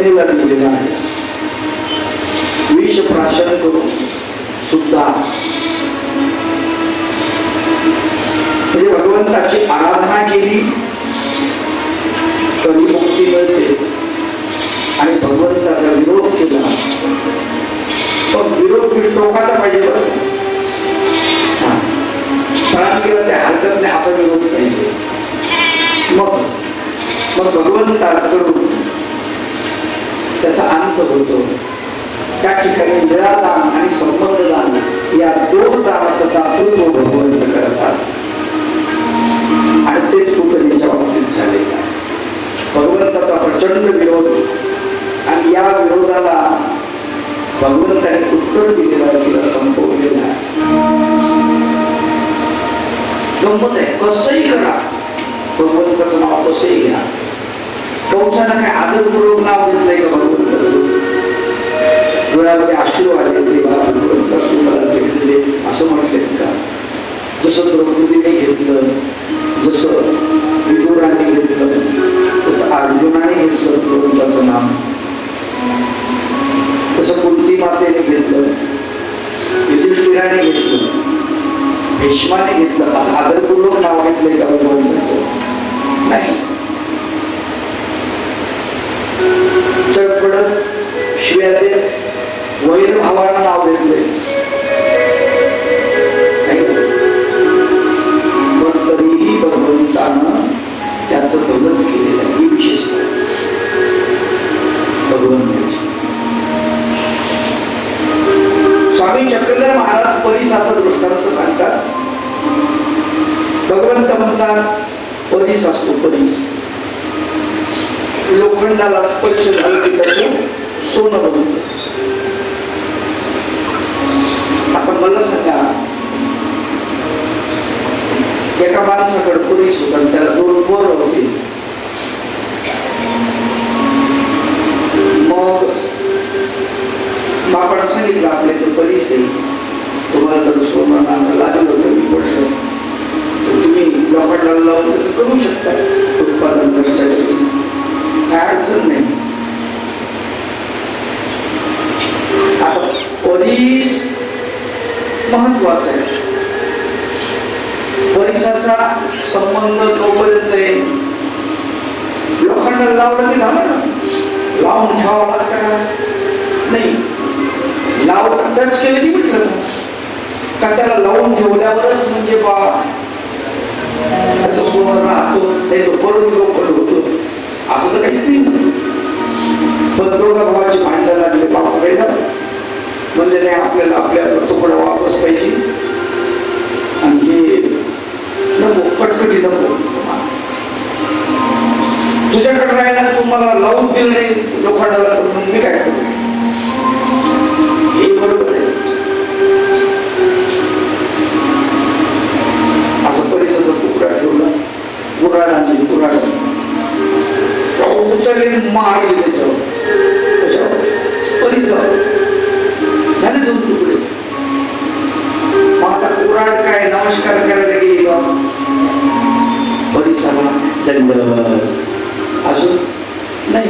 पुतणीला दिलेलं आहेत. विष प्राशन करून सुद्धा म्हणजे भगवंताची आराधना केली कधी मुक्ती मिळते. आणि भगवंताचा विरोध केला. पण विरोध टोकाचा पाहिजे बरं. केलं ते हरकत नाही असा विरोध पाहिजे. मग मग भगवंताकडून त्याचा अंत होतो. त्या ठिकाणी निरादान आणि संबंध दान या दोन दानाचं दातृत्व भगवंत करतात. आणि तेच पुतळीच्या बाबतीत झाले. भगवंताचा प्रचंड विरोध. आणि या विरोधाला भगवंताने उत्तर दिलेलं आहे तिला संपवलेलं आहे गंमत आहे. कसंही करा. भगवंताचं नाव कसंही घ्या. कंसानं काय आदरपूर्वक नाव घेतलंय का भगवंताचं डोळ्यामध्ये अश्रू आले ते मला घेतले म्हणजे असं म्हटले का? जसं द्रौपदीने घेतलं जसं विदुराने घेतलं तसं अर्जुनाने घेतलं भगवंताचं नाम. तसं कुंती मातेने घेतलं युधिष्ठिराने घेतलं भीष्माने घेतलं असं आदरपूर्वक नाव घेतलंय का भगवंताचं नाही. चटपडत शिव्या देत वैर भावाला नाव पण तरीही भगवंतानं त्याचं भलंच केलेलं आहे. ही भगवंताची. स्वामी चक्रधर महाराज परिसाचा दृष्टांत सांगतात. भगवंत म्हणतात परीस असतो परीस लोखंडाला स्पर्श झालं की त्याचं सोनं बनतं आता मला सांगा एका माणसाकडे पोलीस होता त्याला दोन पोर होते. मग बापानं सांगितलं आपल्या इथं पोलीस आहे. तुम्हाला जर सोनं नाणं लागलं होतं मी गोष्ट. तुम्ही लोखंडाला लावून करू शकता उत्पादन कष्टासाठी काय अडचण नाही. आता पोलीस महत्त्वाचा आहे. पोलिसाचा संबंध तोपर्यंत आहे लोखंड लावलं की झालं ना? लावून ठेवावं लागतं का? नाही. लावलं टच केलं की म्हटलं का त्याला लावून ठेवल्यावरच म्हणजे बा त्याचा सोनं राहतो नाही तो परत लोखंड होतो. असं तर काहीच नाही पण दोघा भावाची भांडण लागले बाप वेगळं म्हणजे नाही आपल्याला आपल्या तुकडा वापस पाहिजे. आणि हे नको कटकटी नको. तुझ्याकडे राहिला तू मला लावून दिलं नाही लोखंडाला तर मग मी काय करू? हे बरोबर आहे. असं परिसर तुकडा ठेवला. पुराणाची पुराण उचलले मारले त्याच्यावर. कशावर? परिसर. झाले दोन तुकडे. मग आता पुराण काय नमस्कार करायला गेली बा परिसराला दंडवत अजून? नाही.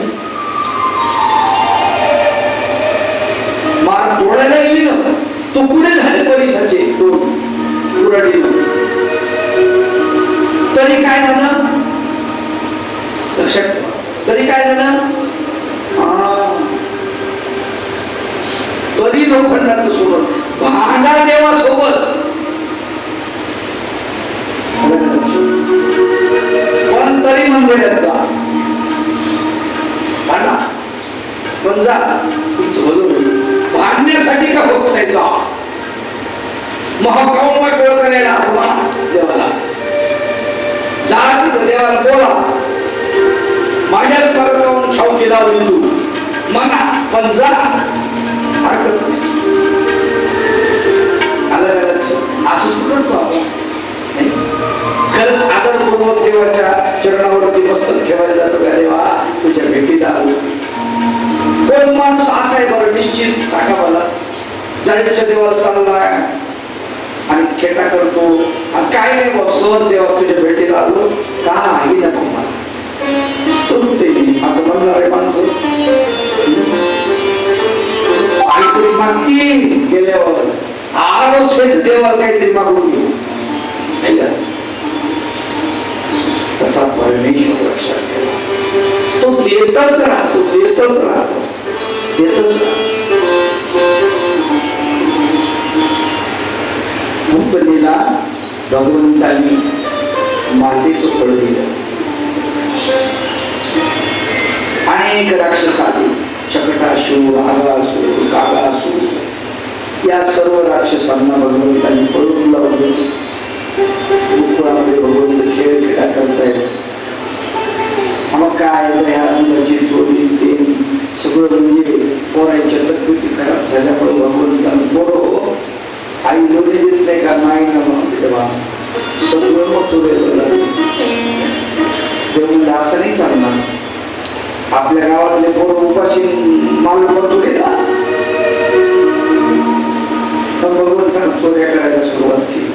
मार तोडायला गेली ना तुकडे झाले परिसाचे दोन पुराणी तरी काय झालं? लक्षात तरी काय झालं? तरी लोखंडाचं सोबत भांडा देवा सोबत पण तरी मंदिरात जा भांडा. पण जा भांडण्यासाठी का होत नाही जा महाकाव असं देवाला. जा तिथं देवाला बोला. शाहू केला जाऊन तू. म्हणा पण जा. हरकत आलं असंच करतो आपण? खरंच आदरपूर्वक देवाच्या चरणावरती मस्तक ठेवायला जातो का? देवा तुझ्या भेटीत आलो. कोण माणूस असा आहे बरं निश्चित सांगा मला जायच्या देवाला चाललाय आणि खेटा करतो. आणि काय नाही बा सहज देवा तुझ्या भेटीला आलो. काही नको मला आहे. माणसं. काहीतरी मागतील गेल्यावर आलोच देवा काहीतरी मागून घेऊ. नाही का? तसा परमेश्वर लक्षात ठेवा. तो देतच राहतो देतच राहतो. देतच राहतो. मुक्तलीला भगवंतांनी मातेचं फळ दिलं. अनेक राक्षस आले शकटासूर आगासूर कागासूर या सर्व राक्षसांना भगवंतांनी पळून लावले. गोकुळामध्ये भगवंत खेळ खेळा करतायत. मग काय या मुलाची चोरी ते सगळं म्हणजे पोरांच्या प्रकृती खराब झाल्यामुळे भगवंतानं पोरं आई लोणी देत नाही का? नाही ना मग तेव्हा सगळं मग तुरे ते म्हणजे असं नाही आपल्या गावातले पोरं उपाशी माल तुरे का पण भगवंतानं चोऱ्या करायला सुरुवात केली.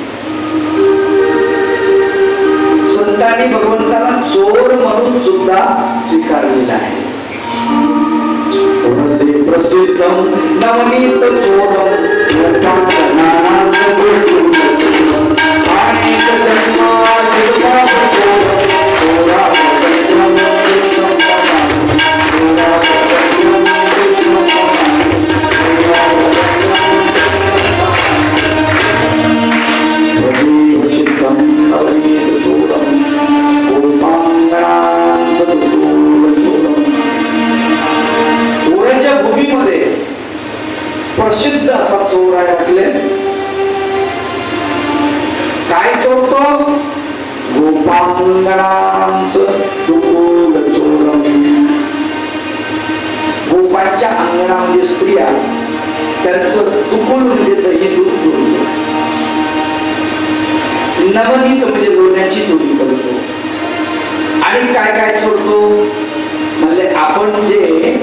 संतांनी भगवंताला चोर म्हणून सुद्धा स्वीकारलेला आहे. प्रसिद्ध नवनीत चोरम आणि काय काय सोडतो? म्हणजे आपण जे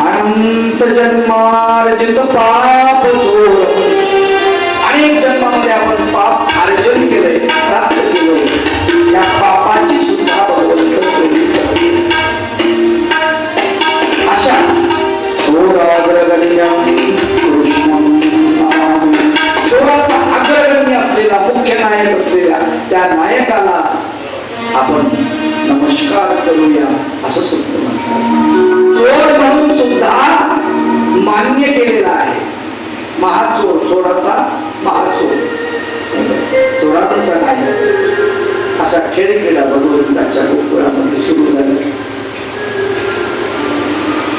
अनंत जन्मार्जित पाप चोर अनेक जन्मामध्ये आपण पाप अर्जन केलंय प्राप्त केलं या पापाची सुद्धा भगवंत चोरी करते. अशा चोराग्रगण्यम कृष्ण चोराचा अग्रगण्य असलेला मुख्य नायक असलेला त्या नायकाला आपण नमस्कार करूया असं सुद्धा म्हणतात चोर म्हणून सुद्धा मान्य केलेला आहे. महाचोर चोराचा महाचोर. चोराचा नाही. असा खेळ केला भगवंताच्या गोकुळामध्ये सुरू झाला.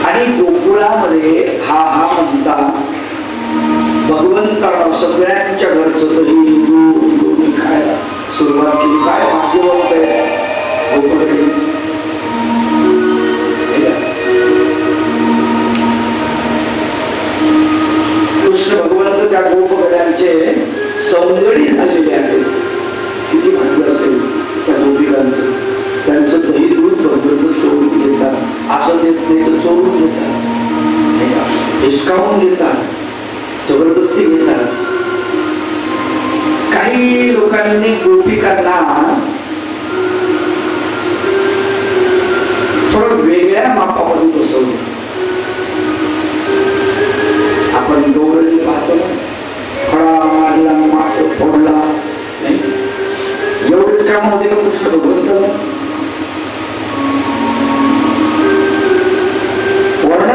आणि गोकुळामध्ये हा हा म्हणता भगवंताला सगळ्यांच्या घरचं तरी दूध लोणी खायला सुरुवात autoridad.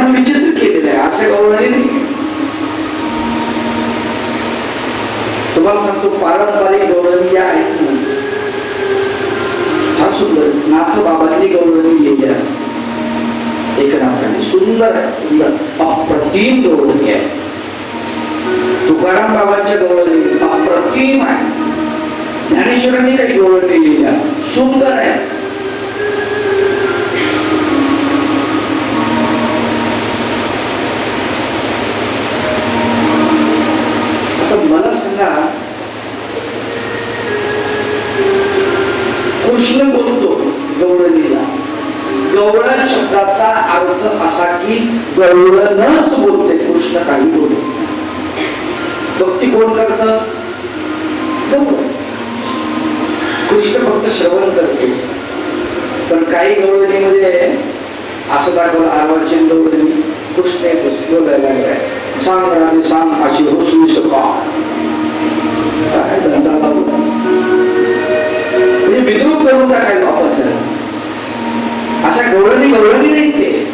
आपण विचित्र केलेलं आहे असे गौरवाने नाही. तुम्हाला सांगतो पारंपरिक गौरवी ज्या आहेत ना फार सुंदर नाथ बाबांनी गौरवी लिहिल्या एकनाथाने. सुंदर सुंदर. अप्रतिम गौरवी आहे. तुकाराम बाबांच्या गौरवी अप्रतिम आहे. ज्ञानेश्वरांनी काही गौरव लिहिल्या सुंदर आहे. पण मला सांगा कृष्ण बोलतो गौरणीला गौरण शब्दाचा अर्थ असा की गौरणच बोलते कृष्ण काही बोलत भक्ती कोण करत? कृष्ण फक्त श्रवण करते. पण काही गौरणीमध्ये असं दाखवलं आरवाची गौरणी कृष्ण बोलायला लागलाय. सांग राजे सांग अशी शका काय धंदा म्हणजे विद्रूप करून टाकायला वापरतात? अशा गवळणी गवळणी नाही ते.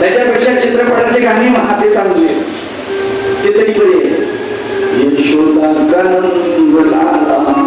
त्याच्यापेक्षा चित्रपटाचे गाणी महाते चांगले. ते तरी बरे. यशोदा लाला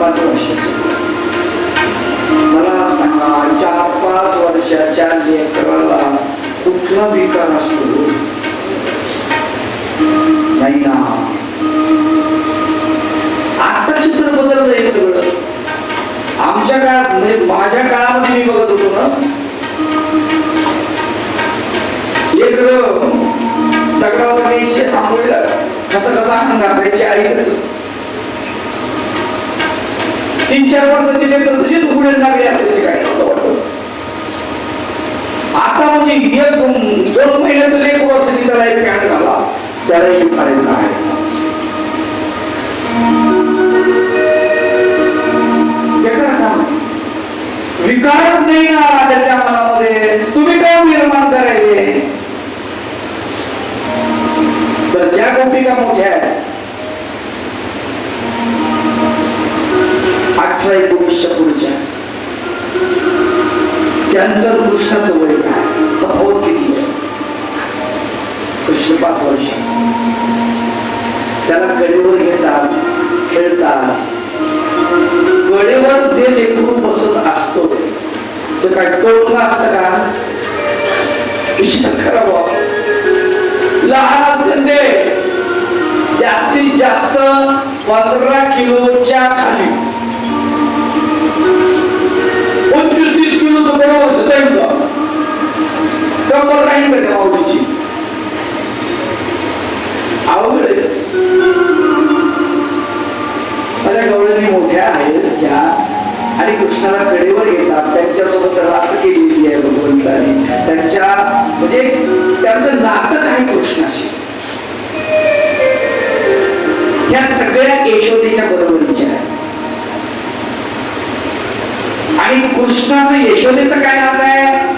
पाच वर्षाच्या मला सांगा चार पाच वर्षाच्या लेकराला कुठला विकार असतो? नाही ना. आता चित्र बदललंय सगळं. आमच्या काळात म्हणजे माझ्या काळामध्ये मी बघत होतो ना. एक दगडावर न्यायची आंघोळीला कसा कसा अंग असायची आई तीन चार वर्षाची लेकर तशीच उघडे लागले असायचे काय आता म्हणजे एक दोन महिन्याचं लेकर वर्षाची त्याला एक पॅन्ट झाला. त्याला एक पॅन्ट आहे. जास्तीत जास्त पंधरा किलोच्या खाली. पंचवीस तीस किलो तो दुकानावर जाईल का कमर राहील का त्या माऊलीची? अवघड आहे. माझ्या गवळणी मोठ्या आहेत ज्या आणि कृष्णाला कडेवर येतात. त्यांच्यासोबत त्याला असं केलेली आहे भगवंताने. त्यांच्या म्हणजे त्यांचं नातं ह्या सगळ्या यशोदेच्या बरोबरीच्या आणि कृष्णाचं यशोदेचं काय नातं आहे?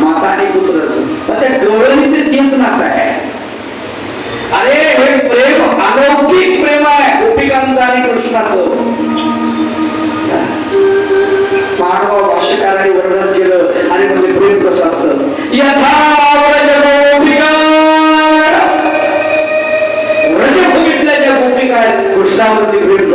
माता आणि पुत्राचं मग त्या गवळणीचे तेच नातं आहे. अरे हे प्रेम अलौकिक प्रेम आहे गोपिकांचं आणि कृष्णाचं. मानवा भाष्यकाराने वर्णन केलं आणि म्हणजे प्रेम कसं असतं यथा आहेत कृष्णावरती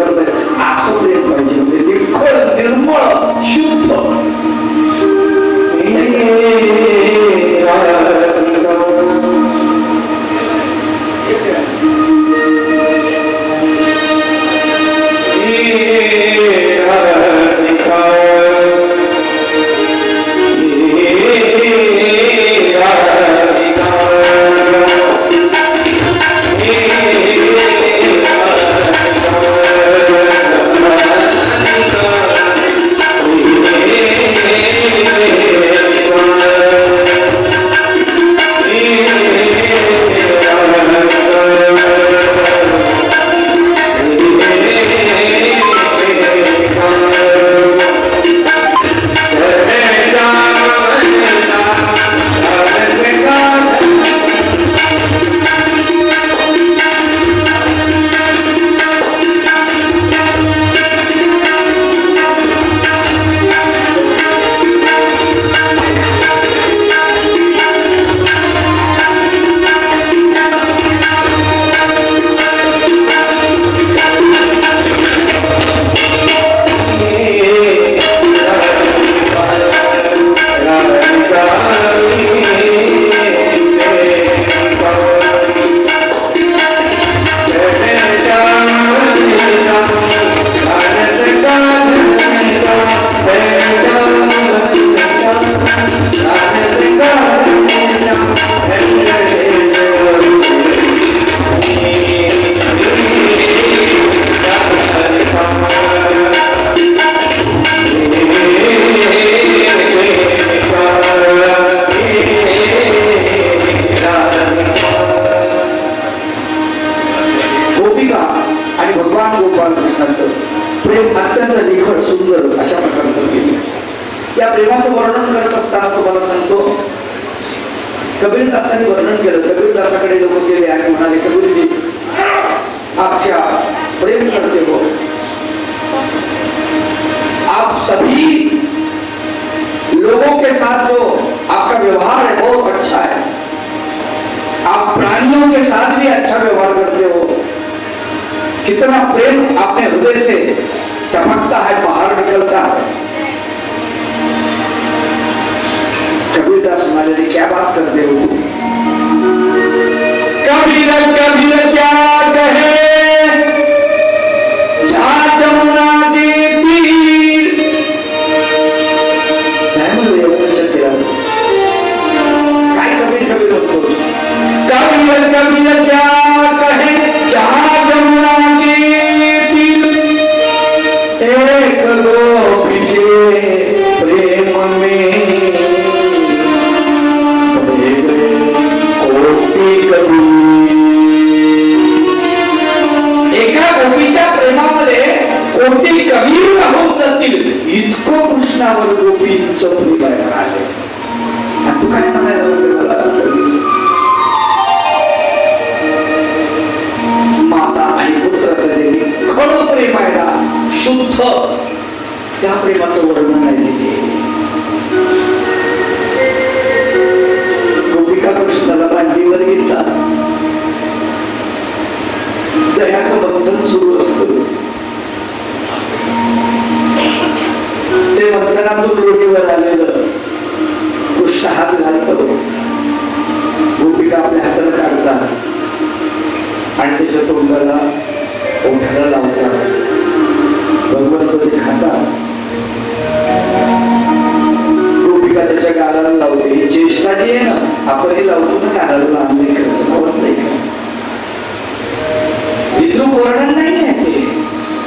आणि त्याच्या तोंडाला ओठाला लावतात भगवंत ते खातात गोपिका त्याच्या गालाला लावते. चेष्टा जी आहे ना आपणही लावतो ना गालाला लावणे करतो. लावत नाही. का? विद्रूप नाही आहे ते.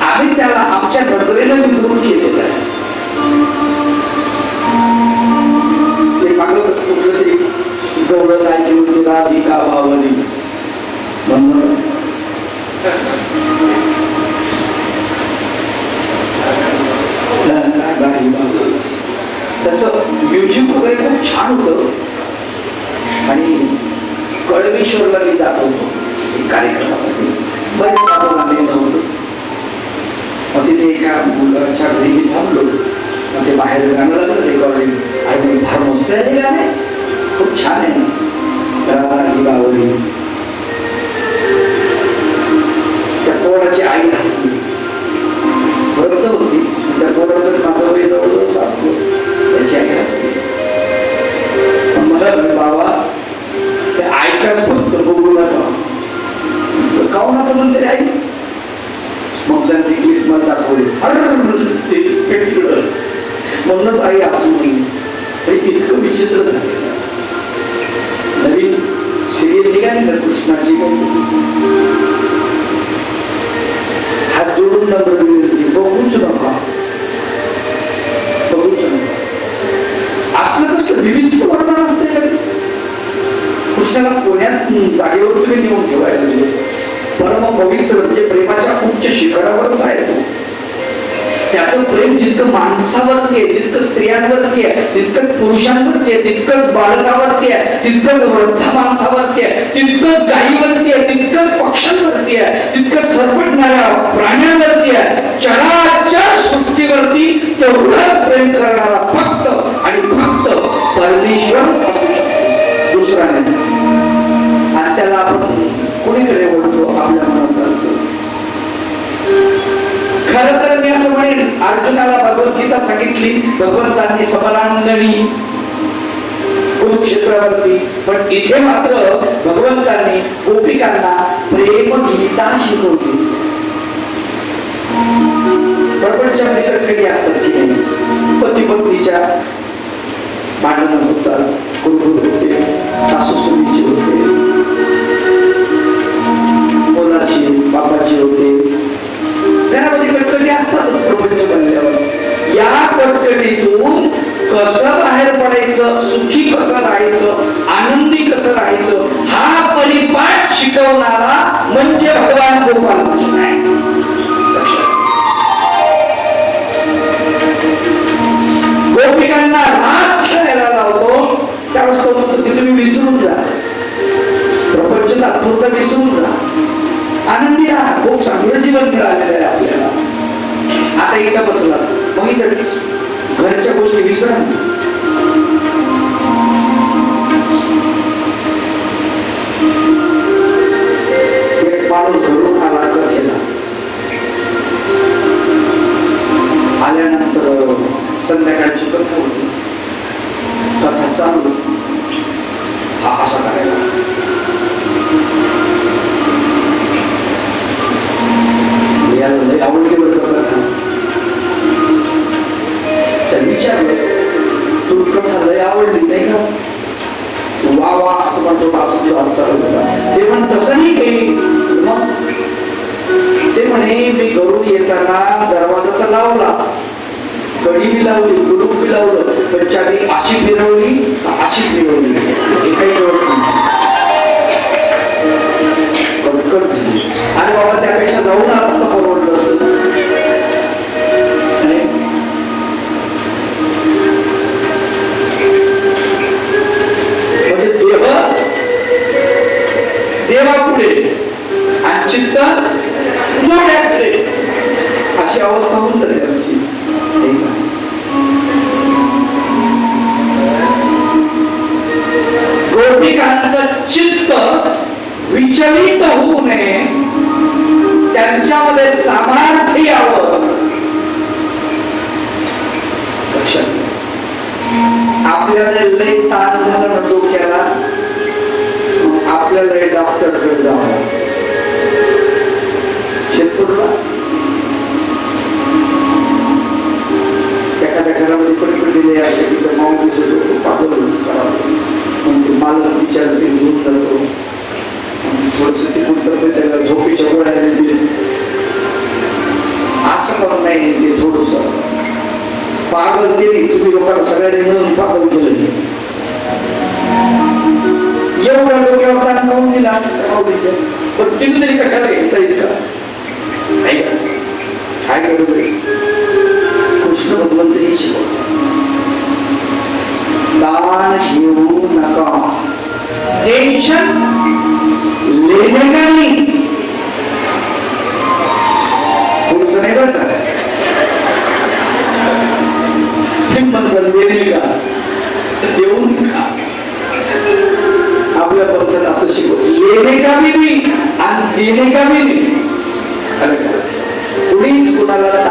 आम्ही त्याला आमच्या नजरेनं विद्रुप केलेलं आहे. ते मागं कुठलं तरी गौरव ऐकून राधिका बावली म्हणून राधी बावली. त्याचं म्युझिक वगैरे खूप छान होतं. आणि कळमेश्वरला मी जात होतो. कार्यक्रमासाठी. बरेच लागलेलं होतं. मग तिथे एका मुलाच्या घरी मी थांबलो. मग ते बाहेर गाणं लागलं रेकॉर्डिंग आणि मी फार मस्त आहे. गाणे खूप छान आहे. ही त्या पोराची आई हसली बरोबर होती. त्या पोराचं माझं वय जवळजवळ सांगतो त्याची आई असते पण मला बाबा ते ऐकाच फक्त बघू नका. काऊन असं म्हणते आई? मग त्यांनी क्लिप मला दाखवली. अरे ते पेटलं म्हणूनच आई असू म्हणली हे इतकं विचित्र झालेलं नवीन सिरियल निघाली ना कृष्णाची. हात जोडून बघूच नका. बघूच नका. असलं कसं विविध वर्णन असते कधी कृष्णाला पुण्यात जागेवर तुम्ही नेऊन ठेवायला म्हणजे परम पवित्र म्हणजे प्रेमाच्या उच्च शिखरावरच आहे तो. त्याचं प्रेम जितकं माणसावरती आहे जितकं स्त्रियांवरती आहे तितकंच पुरुषांवरती आहे तितकंच बालकावरती आहे तितकंच वृद्ध माणसावरती आहे तितकंच गायीवरती आहे तितकंच पक्ष्यांवरती आहे तितकंच सरपटणाऱ्या प्राण्यांवरती आहे चराचर सृष्टीवरती तेवढंच प्रेम करणारा फक्त आणि फक्त परमेश्वर असू शकतो. दुसरा नाही. आणि त्याला आपण कुणीकडे बोलतो? आपल्या खर तर मी असं म्हणेन अर्जुनाला भगवद्गीता सांगितली भगवंतांनी समरांगणी कुरुक्षेत्रावरती. पण इथे मात्र भगवंतांनी गोपिकांना प्रेम गीता शिकवली. प्रपंचा मित्र कधी असतात की नाही? पती पत्नीच्या भांडणं होतात कुटुंब होते सासू सुनीची होते कोणाची बापाची होते घरामध्ये कटकटी असतात प्रपंच बनल्यावर. या कटकटीतून कसं बाहेर पडायचं सुखी कसं राहायचं आनंदी कसं राहायचं हा परिपाठ शिकवणारा म्हणजे भगवान गोपाल कृष्ण आहे. गोपिकांना रास खेळायला लावतो. त्यावेळेस तो म्हणतो की तुम्ही विसरून जा. प्रपंच तात्पुरता विसरून जा. आनंदी राहा खूप चांगलं जीवन मिळालेलं आहे आपल्याला. आता इथं बसला. मग इथं घरच्या गोष्टी विसरा माणूस अरे बाबा त्यापेक्षा जाऊन आला असता परवडलं असतं. म्हणजे देह देवापुढे आणि चित्त अशी अवस्था होऊन जाते आमची. गोपिकांचं चित्त विचलित होऊ नये. त्यांच्यामध्ये सामर्थ्य यावं. आपल्याला लय ताण झाला ना डोक्याला. आपल्याला डॉक्टरकडे जावं. शेतकरूला एखाद्या घरामध्ये पटपटलेले असते तिथं माऊलीचं डोकं पाठवलं करावं मग ते म्हणजे मला विचारते घेऊन जातो थोडस ते कुठं त्याला झोपेच्या गोळ्या देते असं पण नाही ते थोडस पागल केली तुम्ही लोकांना सगळ्यांनी मिळून पागल केलं एवढ्या डोक्यावर ताण काढून दिला माऊलीच्या पण तुम्ही तरी कशाला घ्यायचा इतका? नाही काय करू कृष्ण भगवंत हे शिकवतात. दान घेऊ नका. टेन्शन लेने का नाही पुढचं नाही बरं का सिंपल सर देणे का देऊन का आपल्या पद्धत असं शिकव लेणे का भी नाही आणि देणे का भी नाही अरे का? कुणीच कुणाला